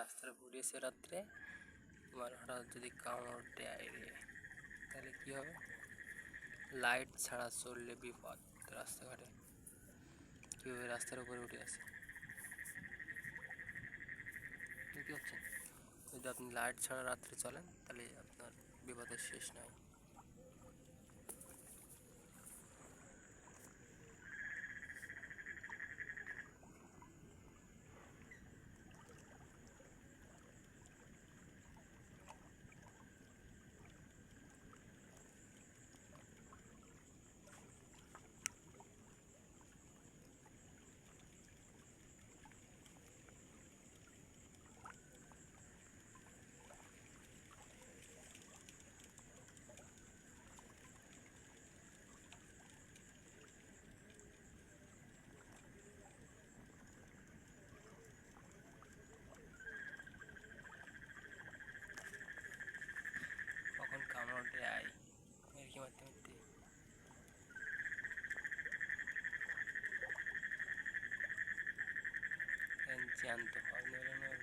রাস্তাটা ঘুরিয়েছে রাত্রে তোমার হঠাৎ যদি কামড় দেয় তাহলে কী হবে? লাইট ছাড়া চললে বিপদ রাস্তাঘাটে। কীভাবে রাস্তার উপরে উঠে আছে কী হচ্ছে? যদি আপনি লাইট ছাড়া রাত্রে চলেন, তাহলে আপনার বিপদের শেষ নাই siento. Ay, no, no.